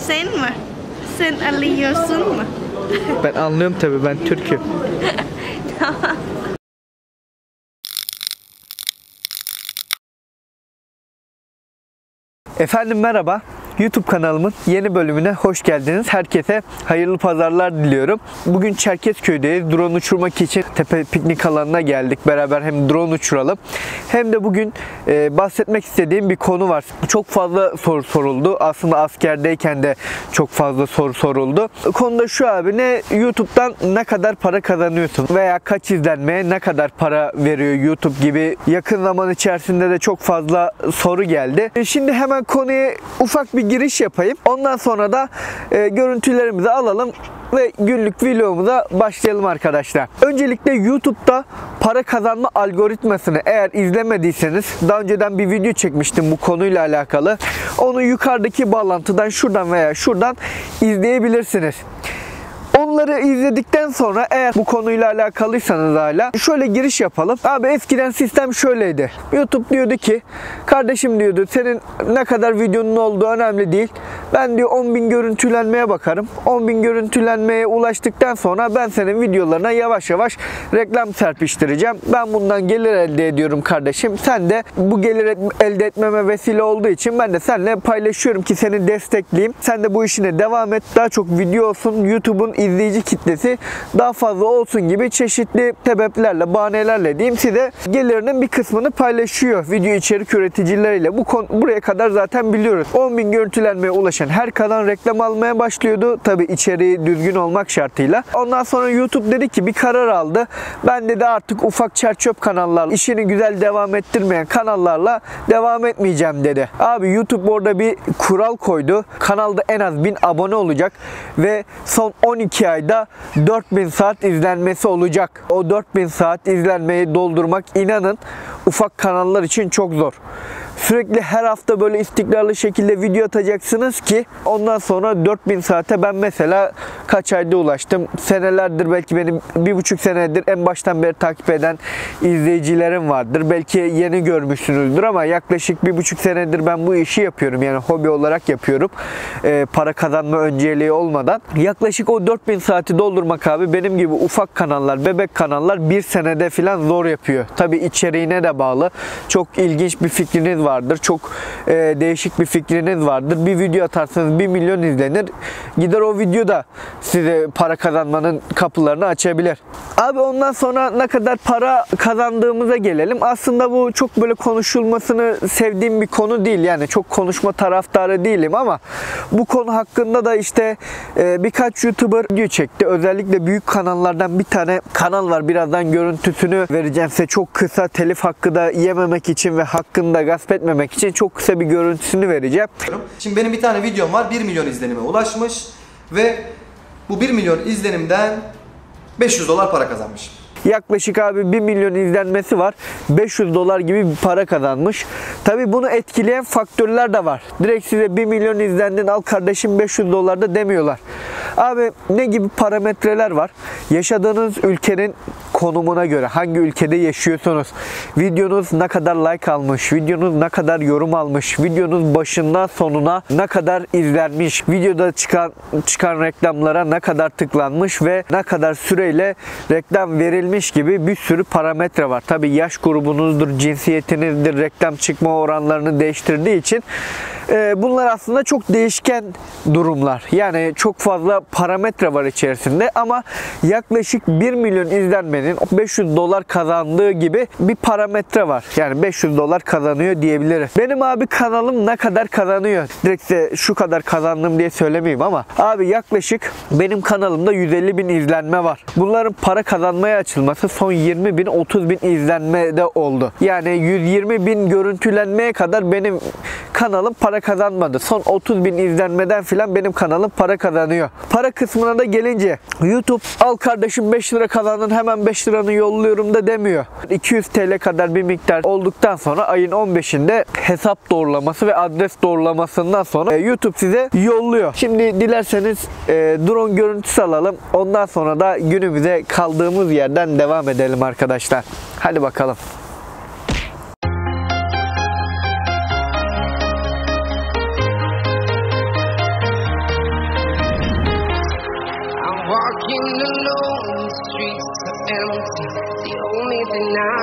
Sen mi? Sen alıyorsun mu? Ben anlıyorum tabii ben Türk'üm. Efendim merhaba. YouTube kanalımın yeni bölümüne hoş geldiniz. Herkese hayırlı pazarlar diliyorum. Bugün Çerkezköy'deyiz. Drone uçurmak için tepe piknik alanına geldik. Beraber hem drone uçuralım hem de bugün e, bahsetmek istediğim bir konu var. Çok fazla soru soruldu. Aslında askerdeyken de çok fazla soru soruldu. Konuda şu abi ne YouTube'dan ne kadar para kazanıyorsun veya kaç izlenmeye ne kadar para veriyor YouTube gibi yakın zaman içerisinde de çok fazla soru geldi. E, Şimdi hemen konuya ufak bir giriş yapayım. Ondan sonra da e, görüntülerimizi alalım ve günlük vlogumuza başlayalım arkadaşlar. Öncelikle YouTube'da para kazanma algoritmasını eğer izlemediyseniz daha önceden bir video çekmiştim bu konuyla alakalı. Onu yukarıdaki bağlantıdan şuradan veya şuradan izleyebilirsiniz. Onları izledikten sonra eğer bu konuyla alakalıysanız hala şöyle giriş yapalım. Abi eskiden sistem şöyleydi. YouTube diyordu ki kardeşim diyordu senin ne kadar videonun olduğu önemli değil. Ben diyor 10.000 görüntülenmeye bakarım. 10.000 görüntülenmeye ulaştıktan sonra ben senin videolarına yavaş yavaş reklam serpiştireceğim. Ben bundan gelir elde ediyorum kardeşim. Sen de bu gelir elde etmeme vesile olduğu için ben de seninle paylaşıyorum ki seni destekleyeyim. Sen de bu işine devam et. Daha çok video olsun. YouTube'un izleyici kitlesi daha fazla olsun gibi çeşitli sebeplerle, bahanelerle diyeyim size gelirinin bir kısmını paylaşıyor video içerik üreticileriyle. Bu konu buraya kadar zaten biliyoruz. 10.000 görüntülenmeye ulaşan her kanal reklam almaya başlıyordu. Tabi içeriği düzgün olmak şartıyla. Ondan sonra YouTube dedi ki bir karar aldı. Ben dedi artık ufak çerçöp kanallarla işini güzel devam ettirmeyen kanallarla devam etmeyeceğim dedi. Abi YouTube orada bir kural koydu. Kanalda en az 1000 abone olacak ve son 12 ayda 4000 saat izlenmesi olacak. O 4000 saat izlenmeyi doldurmak inanın ufak kanallar için çok zor. Sürekli her hafta böyle istikrarlı şekilde video atacaksınız ki ondan sonra 4000 saate ben mesela kaç ayda ulaştım. Senelerdir belki benim bir buçuk senedir en baştan beri takip eden izleyicilerim vardır. Belki yeni görmüşsünüzdür ama yaklaşık bir buçuk senedir ben bu işi yapıyorum. Yani hobi olarak yapıyorum. Ee, para kazanma önceliği olmadan. Yaklaşık o 4000 saati doldurmak abi benim gibi ufak kanallar, bebek kanallar bir senede falan zor yapıyor. Tabi içeriğine de bağlı. Çok ilginç bir fikriniz vardır. Çok e, değişik bir fikriniz vardır. Bir video atarsanız 1 milyon izlenir. Gider o video da size para kazanmanın kapılarını açabilir. Abi ondan sonra ne kadar para kazandığımıza gelelim. Aslında bu çok böyle konuşulmasını sevdiğim bir konu değil. Yani çok konuşma taraftarı değilim ama bu konu hakkında da işte e, birkaç YouTuber video çekti. Özellikle büyük kanallardan bir tane kanal var. Birazdan görüntüsünü vereceğim size. Çok kısa telif hakkı da yememek için ve hakkını da gasp etmemek için çok kısa bir görüntüsünü vereceğim. Şimdi benim bir tane videom var 1 milyon izlenime ulaşmış ve bu 1 milyon izlenimden 500 dolar para kazanmış. Yaklaşık abi 1 milyon izlenmesi var. 500 dolar gibi bir para kazanmış. Tabi bunu etkileyen faktörler de var. Direkt size 1 milyon izlendin al kardeşim 500 dolar da demiyorlar. Abi ne gibi parametreler var? Yaşadığınız ülkenin konumuna göre hangi ülkede yaşıyorsunuz? Videonuz ne kadar like almış? Videonuz ne kadar yorum almış? Videonuz başından sonuna ne kadar izlenmiş? Videoda çıkan çıkan reklamlara ne kadar tıklanmış ve ne kadar süreyle reklam verilmiş gibi bir sürü parametre var. Tabi yaş grubunuzdur, cinsiyetinizdir, reklam çıkma oranlarını değiştirdiği için bunlar aslında çok değişken durumlar. Yani çok fazla parametre var içerisinde ama yaklaşık 1 milyon izlenmenin 500 dolar kazandığı gibi bir parametre var. Yani 500 dolar kazanıyor diyebiliriz. Benim abi kanalım ne kadar kazanıyor? Direkt size şu kadar kazandım diye söylemeyeyim ama abi yaklaşık benim kanalımda 150 bin izlenme var. Bunların para kazanmaya açılması son 20 bin 30 bin izlenmede oldu. Yani 120 bin görüntülenmeye kadar benim kanalım para kazanmadı. Son 30 bin izlenmeden filan benim kanalım para kazanıyor. Para kısmına da gelince YouTube al kardeşim 5 lira kazandın hemen 5 liranı yolluyorum da demiyor. 200 TL kadar bir miktar olduktan sonra ayın 15'inde hesap doğrulaması ve adres doğrulamasından sonra e, YouTube size yolluyor. Şimdi dilerseniz e, drone görüntüsü alalım. Ondan sonra da günümüze kaldığımız yerden devam edelim arkadaşlar. Hadi bakalım.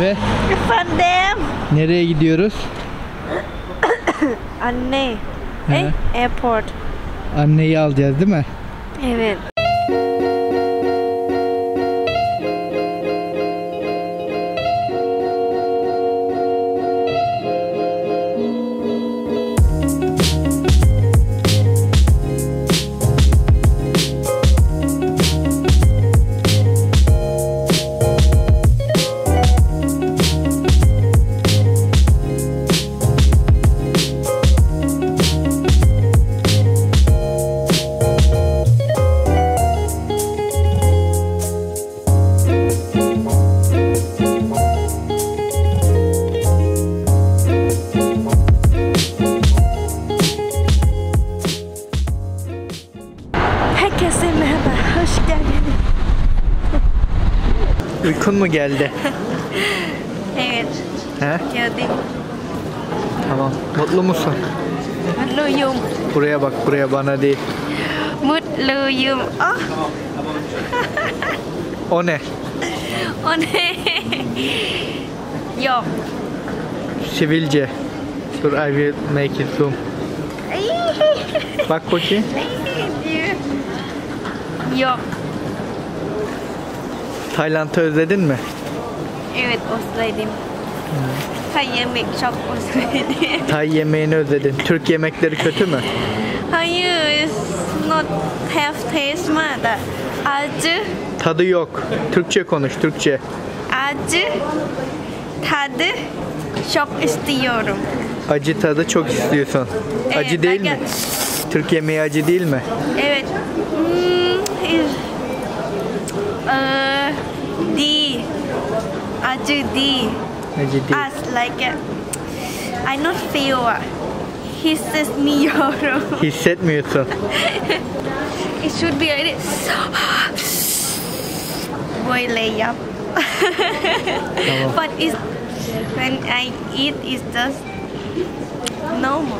Merve Efendim. nereye gidiyoruz? Anne. Hı. Eh, airport. Anneyi alacağız değil mi? Evet. Uykun mu geldi? Evet. He? Geldik. Tamam. Mutlu musun? Mutluyum. Buraya bak buraya bana değil. Mutluyum. Ah, O ne? o ne? Yok. Sivilce. Dur I will make it zoom. Bak bakayım. Yok. Tayland'ı özledin mi? Evet özledim. Tay yemek çok özledim. Tay yemeğini özledin. Türk yemekleri kötü mü? Hayır, it's not have taste da acı, Tadı yok. Türkçe konuş Türkçe. acı tadı çok istiyorum. Acı tadı çok istiyorsun. Acı Evet, değil mi? acı. Türk yemeği acı değil mi? Evet. Hmm, is, eee, di, acı di. Acı değil. As like a, I not feel uh, hissetmiyorum. Hissetmiyorsun. It should be like this. Böyle yap. But it's, when I eat it's just normal.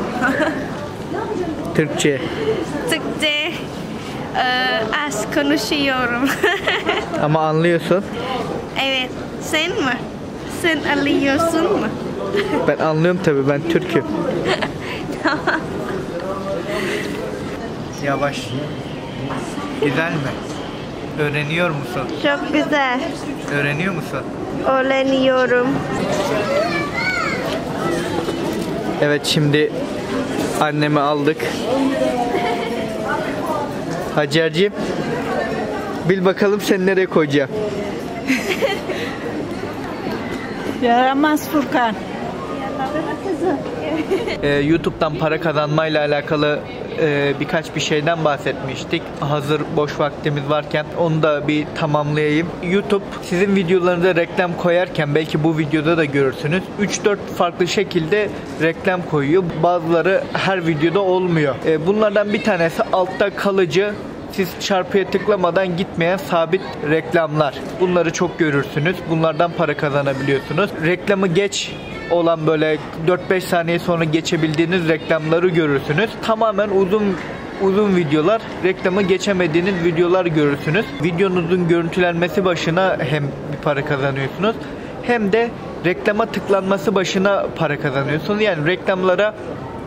Türkçe. Türkçe eee, az konuşuyorum. Ama anlıyorsun. evet. Sen mi? Sen alıyorsun mu? Ben anlıyorum tabii ben Türk'üm. Yavaş. Güzel mi? Öğreniyor musun? Çok güzel. Öğreniyor musun? Öğreniyorum. Evet şimdi annemi aldık. Hacerciğim bil bakalım seni nereye koyacağım. Yaramaz Furkan. Ee, YouTube'dan para kazanmayla alakalı e, birkaç bir şeyden bahsetmiştik. Hazır boş vaktimiz varken onu da bir tamamlayayım. YouTube sizin videolarınıza reklam koyarken belki bu videoda da görürsünüz. 3-4 farklı şekilde reklam koyuyor. Bazıları her videoda olmuyor. Ee, bunlardan bir tanesi altta kalıcı siz çarpıya tıklamadan gitmeyen sabit reklamlar. Bunları çok görürsünüz. Bunlardan para kazanabiliyorsunuz. Reklamı geç olan böyle 4-5 saniye sonra geçebildiğiniz reklamları görürsünüz. Tamamen uzun uzun videolar, reklamı geçemediğiniz videolar görürsünüz. Videonuzun görüntülenmesi başına hem bir para kazanıyorsunuz hem de reklama tıklanması başına para kazanıyorsunuz. Yani reklamlara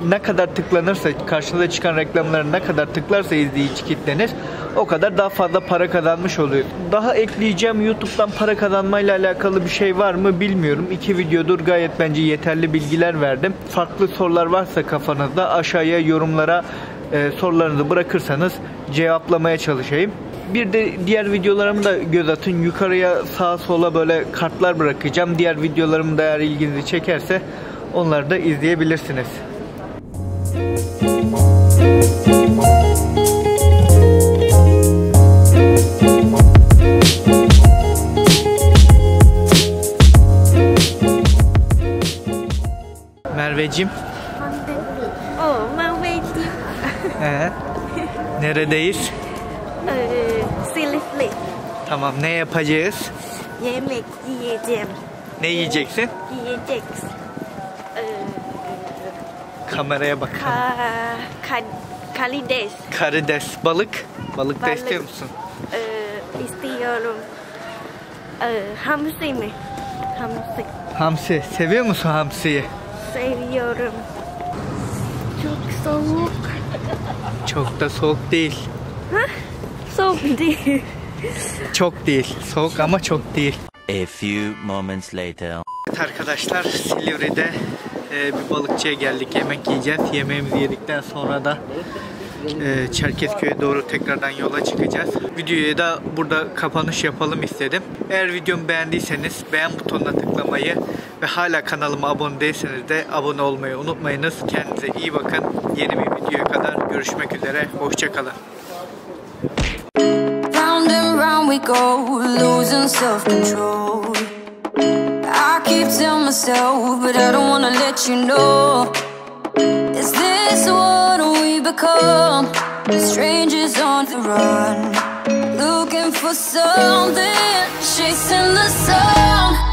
ne kadar tıklanırsa, karşınıza çıkan reklamlara ne kadar tıklarsa izleyici kitleniz o kadar daha fazla para kazanmış oluyor. Daha ekleyeceğim YouTube'dan para kazanmayla alakalı bir şey var mı bilmiyorum. İki videodur gayet bence yeterli bilgiler verdim. Farklı sorular varsa kafanızda aşağıya yorumlara e, sorularınızı bırakırsanız cevaplamaya çalışayım. Bir de diğer videolarımı da göz atın. Yukarıya sağa sola böyle kartlar bırakacağım. Diğer videolarım da eğer ilginizi çekerse onları da izleyebilirsiniz. Mang về chim he, neredeyiz? Ờ, Silifli Tamam, ne yapacağız? Yemek yiyeceğim Ne yiyeceksin? Yiyeceksin Ờ, Kameraya bak. ka, ka, karides Karides, balık. Balık da Balık. istiyor musun? Ờ, istiyorum Ờ, hamsi mi? Hamsi Hamsi. Seviyor musun hamsiyi? Seviyorum Çok soğuk Çok da soğuk değil. Soğuk değil Çok değil. Soğuk ama çok değil. A few moments later. Evet arkadaşlar Silivri'de e, bir balıkçıya geldik. Yemek yiyeceğiz. Yemeğimizi yedikten sonra da e, Çerkezköy'e doğru tekrardan yola çıkacağız. Videoya da burada kapanış yapalım istedim. Eğer videomu beğendiyseniz beğen butonuna tıklamayı ve hala kanalıma abone değilseniz de abone olmayı unutmayınız. Kendinize iyi bakın. Yeni bir videoya kadar görüşmek üzere. Hoşçakalın. Strangers on the run, looking for something, chasing the sun.